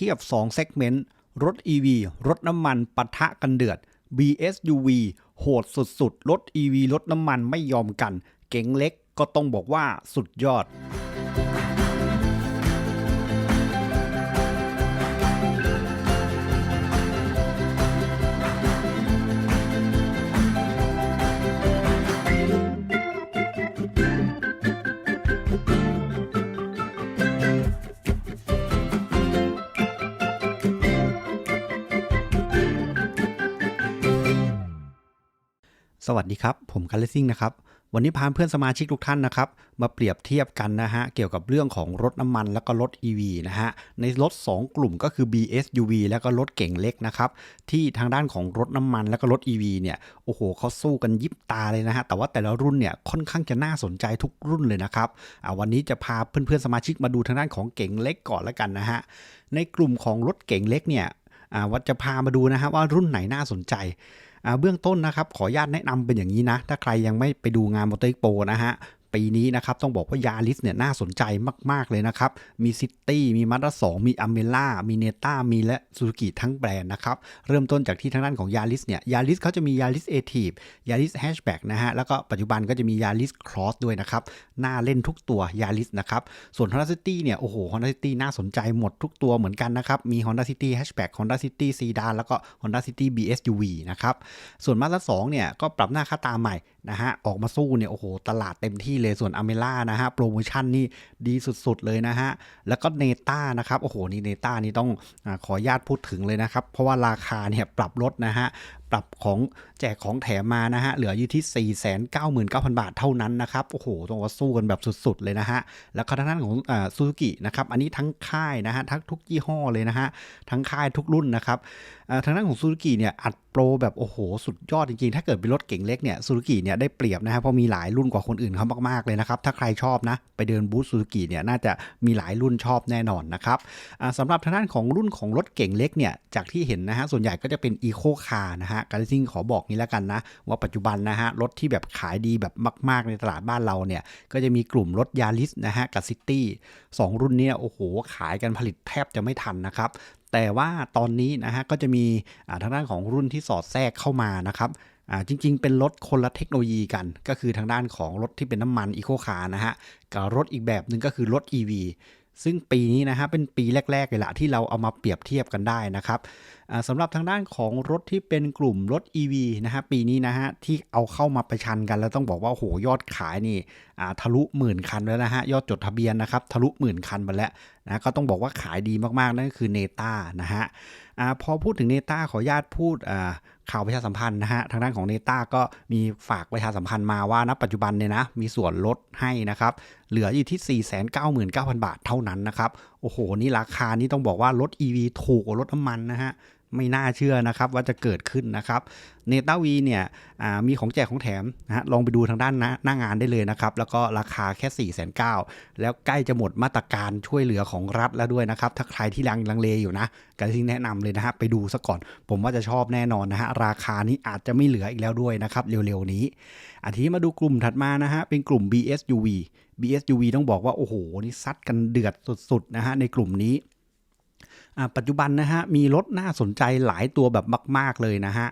ทียบ2 segment รถ EV รถน้ำมันปะทะกันเดือด BSUV โหดสุดๆ รถ EV รถน้ำมันไม่ยอมกัน เก๋งเล็กก็ต้องบอกว่าสุดยอด วัสดีครับ ผมคัลเลซิ่งนะครับ วันนี้พาเพื่อนสมาชิกทุกท่านนะครับ มาเปรียบเทียบกันนะฮะ เกี่ยวกับเรื่องของรถน้ำมันแล้วก็รถ EV นะฮะ ในรถ 2 กลุ่มก็คือ BSUV แล้วก็รถเก่งเล็กนะครับ ที่ทางด้านของรถน้ำมันแล้วก็รถ EV เนี่ย โอ้โหเขาสู้กันยิบตาเลยนะฮะ แต่ว่าแต่ละรุ่นเนี่ยค่อนข้างจะน่าสนใจทุกรุ่นเลยนะครับอ่าวันนี้จะพาเพื่อนๆสมาชิกมาดูทางด้านของเก่งเล็กก่อนแล้วกันนะฮะ ในกลุ่มของรถเก่งเล็กเนี่ยอ่าวัดจะพามาดูนะฮะว่ารุ่นไหนน่าสนใจ เบื้องต้นนะครับขออนุญาตแนะนำเป็นอย่างนี้นะ ถ้าใครยังไม่ไปดูงานมอเตอร์โปนะฮะ ปีนี้นะครับต้องบอกว่ายาริสเนี่ยน่าสนใจมาก ๆ เลยนะครับ มีซิตี้มีมาด้าสองมีอเมล่ามีเนต้ามีและซูซูกิทั้งแบรนด์นะครับ เริ่มต้นจากที่ทางด้านของยาริสเนี่ยยาริสเขาจะมียาริสเอทีฟยาริสแฮชแบ็กนะฮะ แล้วก็ปัจจุบันก็จะมียาริสครอสด้วยนะครับ น่าเล่นทุกตัวยาริสนะครับ ส่วน Honda City เนี่ยโอ้โห Honda City น่าสนใจหมดทุกตัวเหมือนกันนะครับ มี Honda City Hatchback Honda City Sedan แล้วก็ Honda City BSUV นะครับ ส่วน Mazda 2เนี่ยก็ปรับหน้าค่าตาใหม่นะฮะออกมาสู้เนี่ยโอ้โหตลาดเต็มที่เลยส่วนอเมล่านะฮะโปรโมชั่นนี่ดีสุดๆเลยนะฮะแล้วก็เนต้านะครับโอ้โหนี่เนต้านี่ต้องอขออนุญาตพูดถึงเลยนะครับ เพราะว่าราคาเนี่ยปรับลดนะฮะ ปรับของแจกของแถมมานะฮะ เหลืออยู่ที่ 499,000 บาทเท่านั้นนะครับ โอ้โหต้องว่าสู้กันแบบสุดๆเลยนะฮะ แล้วก็ทางด้านของซูซูกินะครับ อันนี้ทั้งค่ายนะฮะ ทั้งทุกยี่ห้อเลยนะฮะ ทั้งค่ายทุกรุ่นนะครับทางด้านของซูซูกิเนี่ยอัดโปรแบบโอ้โห สุดยอดจริงๆ ถ้าเกิดเป็นรถเก่งเล็กเนี่ยซูซูกิเนี่ยได้เปรียบนะฮะเพราะมีหลายรุ่นกว่าคนอื่นเขามากๆเลยนะครับ ถ้าใครชอบนะ ไปเดินบูธซูซูกิเนี่ยน่าจะมีหลายรุ่นชอบแน่นอนนะครับสำหรับทางด้านของรุ่นของรถเก่งเล็กเนี่ยจากที่เห็นนะฮะส่วนใหญ่ก็จะเป็นอีโคคาร์นะฮะการซิ่งขอบอกนี้แล้วกันนะ ว่าปัจจุบันนะฮะรถที่แบบขายดีแบบมาก ๆ ในตลาดบ้านเราเนี่ยก็จะมีกลุ่มรถยาริสนะฮะกับซิตี้สองรุ่นนี้โอ้โห ขายกันผลิตแทบจะไม่ทันนะครับแต่ว่าตอนนี้นะฮะก็จะมีทางด้านของรุ่นที่สอดแทรกเข้ามานะครับจริงๆ เป็นรถคนละเทคโนโลยีกัน ก็คือทางด้านของรถที่เป็นน้ำมันอีโคคาร์นะฮะกับรถอีกแบบหนึ่งก็คือรถ EV ซึ่งปีนี้นะฮะเป็นปีแรกๆเลยละที่เราเอามาเปรียบเทียบกันได้นะครับ สำหรับทางด้านของรถที่เป็นกลุ่มรถ EV นะฮะปีนี้นะฮะที่เอาเข้ามาประชันกัน แล้วต้องบอกว่าโหยอดขายนี่ทะลุหมื่นคันแล้วนะฮะยอดจดทะเบียนนะครับทะลุหมื่นคันไปแล้วนะก็ต้องบอกว่าขายดีมากๆ นั่นก็คือเนต้านะฮะอพอพูดถึงเนต้าขออนุญาตพูดข่าวประชาสัมพันธ์นะฮะทางด้านของเนต้าก็มีฝากประชาสัมพันธ์มาว่าณปัจจุบันเนี่ยนะมีส่วนลดให้นะครับเหลืออยู่ที่ 499,000 บาทเท่านั้นนะครับโอ้โหนี่ราคานี่ต้องบอกว่ารถ EV ถูกกว่ารถน้ำมันนะฮะ ไม่น่าเชื่อนะครับว่าจะเกิดขึ้นนะครับเนต้าวีเนี่ยมีของแจกของแถมนะฮะลองไปดูทางด้านหน้าหน้างานได้เลยนะครับ แล้วก็ราคาแค่4 9 0 0 0แล้วใกล้จะหมดมาตรการช่วยเหลือของรัฐแล้วด้วยนะครับ ถ้าใครที่ลังลังเลอยู่นะการที่แนะนำเลยนะฮะไปดูซะก่อน ผมว่าจะชอบแน่นอนนะฮะราคานี้อาจจะไม่เหลืออีกแล้วด้วยนะครับเร็วๆนี้อันทีมาดูกลุ่มถัดมานะฮะเป็นกลุ่ม BSUV BSUV ต้องบอกว่า โอ้โห นี่ซัดกันเดือดสุดๆนะฮะในกลุ่มนี้ ปัจจุบันนะฮะมีรถน่าสนใจหลายตัวแบบมาก ๆเลยนะฮะ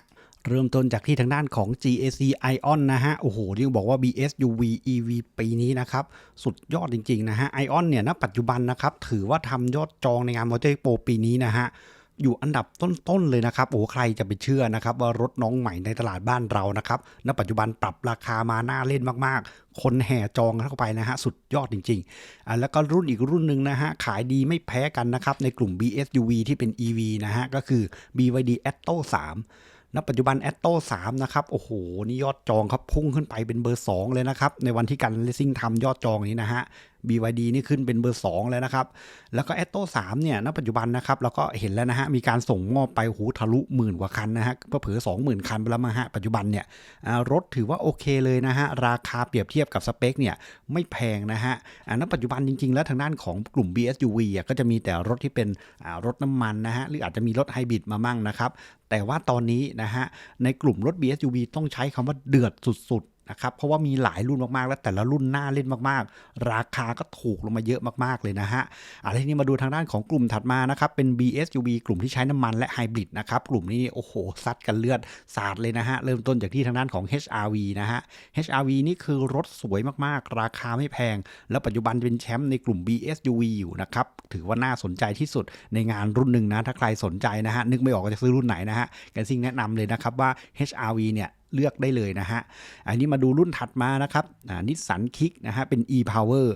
เริ่มต้นจากที่ทางด้านของ GAC Ion นะฮะ โอ้โหที่บอกว่า BSUV EV ปีนี้นะครับ สุดยอดจริง ๆ นะฮะ Ion เนี่ยณปัจจุบันนะครับ ถือว่าทำยอดจองในงานมอเตอร์โปรปีนี้นะฮะ อยู่อันดับต้นๆเลยนะครับโอ้ใครจะไปเชื่อนะครับว่ารถน้องใหม่ในตลาดบ้านเรานะครับณปัจจุบันปรับราคามาน่าเล่นมากๆ คนแห่จองเข้าไปนะฮะสุดยอดจริงๆอ่าแล้วก็รุ่นอีกรุ่นหนึ่งนะฮะขายดีไม่แพ้กันนะครับในกลุ่ม BSUV ที่เป็น EV นะฮะก็คือ BYD Atto 3 ณปัจจุบัน a t t o 3นะครับ โอ้โห นี่ยอดจองครับพุ่งขึ้นไปเป็นเบอร์ 2 เลยนะครับ ในวันที่การเลสซิ่งทำยอดจองนี้นะฮะ BYD นี่ขึ้นเป็นเบอร์ 2 แล้วนะครับ แล้วก็ a t t o 3เนี่ย ณ ปัจจุบันนะครับ เราก็เห็นแล้วนะฮะ มีการส่งมอบไปหูทะลุหมื่นกว่าคันนะฮะเพื่อเผอสองหมื่นคันไปแล้วมาฮะ ปัจจุบันเนี่ย รถถือว่าโอเคเลยนะฮะ ราคาเปรียบเทียบกับสเปคเนี่ยไม่แพงนะฮะณปัจจุบันจริง ๆ แล้วทางด้านของกลุ่ม BSUV อะก็จะมีแต่รถที่เป็นรถน้ำมันนะฮะ หรืออาจจะมีรถไฮบริดมามั่งนะครับ แต่ว่าตอนนี้นะฮะในกลุ่มรถ BSUV ต้องใช้คำว่าเดือดสุดๆ นะครับ เพราะว่ามีหลายรุ่นมากๆ และแต่ละรุ่นน่าเล่นมากๆ ราคาก็ถูกลงมาเยอะมากๆเลยนะฮะอะไรทีนี้มาดูทางด้านของกลุ่มถัดมานะครับ เป็น BSUV กลุ่มที่ใช้น้ำมันและไฮบริดนะครับ กลุ่มนี้โอ้โหซัดกันเลือดสาดเลยนะฮะ เริ่มต้นจากที่ทางด้านของ HRV นะฮะ HRV นี่คือรถสวยมากๆ ราคาไม่แพง แล้วปัจจุบันเป็นแชมป์ในกลุ่ม BSUV อยู่นะครับ ถือว่าน่าสนใจที่สุดในงานรุ่นหนึ่งนะ ถ้าใครสนใจนะฮะ นึกไม่ออกว่าจะซื้อรุ่นไหนนะฮะกันซิ่งแนะนำเลยนะครับว่า HRV เนี่ย เลือกได้เลยนะฮะ อันนี้มาดูรุ่นถัดมานะครับนิสสันคิกนะฮะเป็น e-power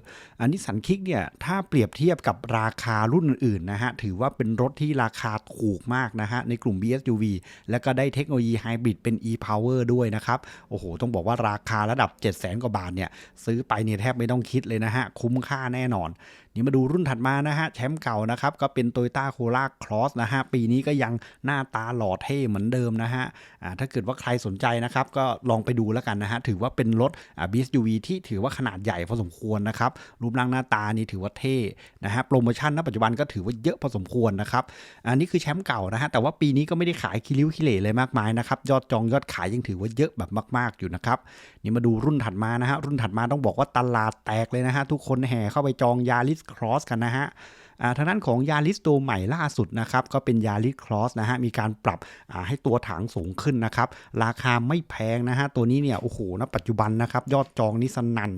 อันนิสสันคิกเนี่ยถ้าเปรียบเทียบกับราคารุ่นอื่นนะฮะถือว่าเป็นรถที่ราคาถูกมากนะฮะในกลุ่ม BSUV แล้วก็ได้เทคโนโลยีไฮบริดเป็น e-power ด้วยนะครับ โอ้โห ต้องบอกว่าราคาระดับ 700,000กว่าบาทเนี่ยซื้อไปเนี่ยแทบไม่ต้องคิดเลยนะฮะคุ้มค่าแน่นอนนี่มาดูรุ่นถัดมานะฮะแชมป์เก่านะครับก็เป็น Toyota Corolla Cross นะฮะปีนี้ก็ยังหน้าตาหล่อเท่เหมือนเดิมนะฮะถ้าเกิดว่าใครสนใจนะครับ ก็ลองไปดูแล้วกันนะฮะ ถือว่าเป็นรถอ่า BSUV ที่ถือว่าขนาดใหญ่พอสมควรนะครับ รูปร่างหน้าตานี่ถือว่าเท่นะฮะ โปรโมชั่นณปัจจุบันก็ถือว่าเยอะพอสมควรนะครับ อันนี้คือแชมป์เก่านะฮะ แต่ว่าปีนี้ก็ไม่ได้ขายคิริ้วคิเหร่เลยมากมายนะครับ ยอดจองยอดขายยังถือว่าเยอะแบบมาก ๆอยู่นะครับ นี่มาดูรุ่นถัดมานะฮะ รุ่นถัดมาต้องบอกว่าตลาดแตกเลยนะฮะ ทุกคนแห่เข้าไปจองยาริสครอสกันนะฮะ ทางด้านของยาริสตัวใหม่ล่าสุดนะครับก็เป็นยาริสครอสนะฮะมีการปรับให้ตัวถังสูงขึ้นนะครับราคาไม่แพงนะฮะตัวนี้เนี่ยโอ้โหณปัจจุบันนะครับยอดจองนี่สนัน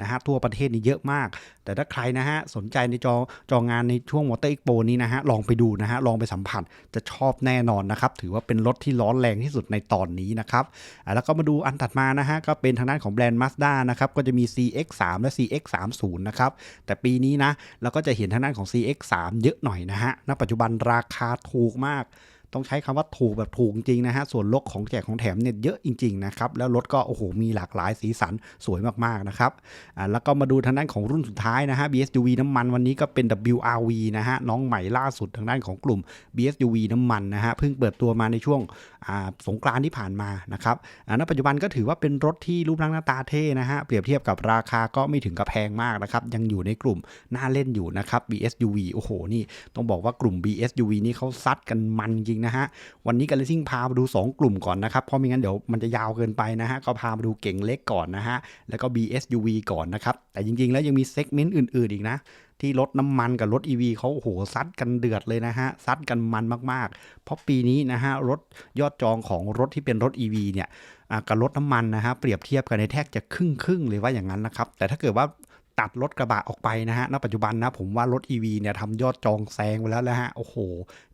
นะฮะทั่วประเทศนี่เยอะมาก แต่ถ้าใครนะฮะสนใจในจอจองงานในช่วงมอเตอร์อีกโปนี้นะฮะลองไปดูนะฮะลองไปสัมผัสจะชอบแน่นอนนะครับถือว่าเป็นรถที่ร้อนแรงที่สุดในตอนนี้นะครับแล้วก็มาดูอันถัดมานะฮะก็เป็นทางด้านของแบรนด์ Mazda นะครับก็จะมี CX3 และ CX30 นะครับแต่ปีนี้นะเราก็จะเห็นทางด้านของ CX3 เยอะหน่อยนะฮะณปัจจุบันราคาถูกมาก ต้องใช้คำว่าถูกแบบถูกจริงนะฮะ ส่วนลดของแจกของแถมเนี่ยเยอะจริงๆนะครับ แล้วรถก็โอ้โหมีหลากหลายสีสันสวยมากๆนะครับอ่าแล้วก็มาดูทางด้านของรุ่นสุดท้ายนะฮะ BSUV น้ำมันวันนี้ก็เป็น WRV นะฮะน้องใหม่ล่าสุดทางด้านของกลุ่ม BSUV น้ำมันนะฮะเพิ่งเปิดตัวมาในช่วงอ่าสงกรานที่ผ่านมานะครับอ่าณปัจจุบันก็ถือว่าเป็นรถที่รูปร่างหน้าตาเท่นะฮะเปรียบเทียบกับราคาก็ไม่ถึงกับแพงมากนะครับยังอยู่ในกลุ่มน่าเล่นอยู่นะครับ BSUV โอ้โหนี่ต้องบอกว่ากลุ่ม BSUV นี่เขาซัดกันมันจริงนะฮะ วันนี้กันเลซิ่งพามาดู 2 กลุ่มก่อนนะครับ เพราะไม่งั้นเดี๋ยวมันจะยาวเกินไปนะฮะ ก็พามาดูเก่งเล็กก่อนนะฮะ แล้วก็ BSUV ก่อนนะครับ แต่จริงๆ แล้วยังมีเซกเมนต์อื่นๆ อีกนะที่รถน้ำมันกับรถ EV เขาโอ้โหซัดกันเดือดเลยนะฮะ ซัดกันมันมากๆ เพราะปีนี้นะฮะ รถยอดจองของรถที่เป็นรถ EV เนี่ยกับรถน้ำมันนะฮะ เปรียบเทียบกันในแทบจะครึ่งครึ่งๆเลยว่าอย่างนั้นนะครับ แต่ถ้าเกิดว่า ตัดรถกระบะออกไปนะฮะ ณ ปัจจุบันนะผมว่ารถ EV เนี่ยทำยอดจองแซงไปแล้วนะฮะ โอ้โห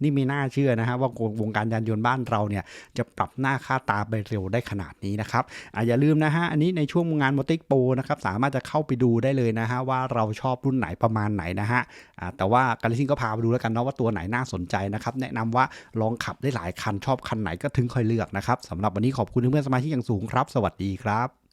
นี่ไม่น่าเชื่อนะฮะว่าวงการยานยนต์บ้านเราเนี่ยจะปรับหน้าค่าตาไปเร็วได้ขนาดนี้นะครับออย่าลืมนะฮะ อันนี้ในช่วงงานมอเตอร์โปนะครับสามารถจะเข้าไปดูได้เลยนะฮะว่าเราชอบรุ่นไหนประมาณไหนนะฮะแต่ว่าการลิซิ่งก็พาไปดูแล้วกันเนาะว่าตัวไหนน่าสนใจนะครับแนะนำว่าลองขับได้หลายคันชอบคันไหนก็ถึงค่อยเลือกนะครับสำหรับวันนี้ขอบคุณเพื่อนสมาชิกอย่างสูงครับ สวัสดีครับ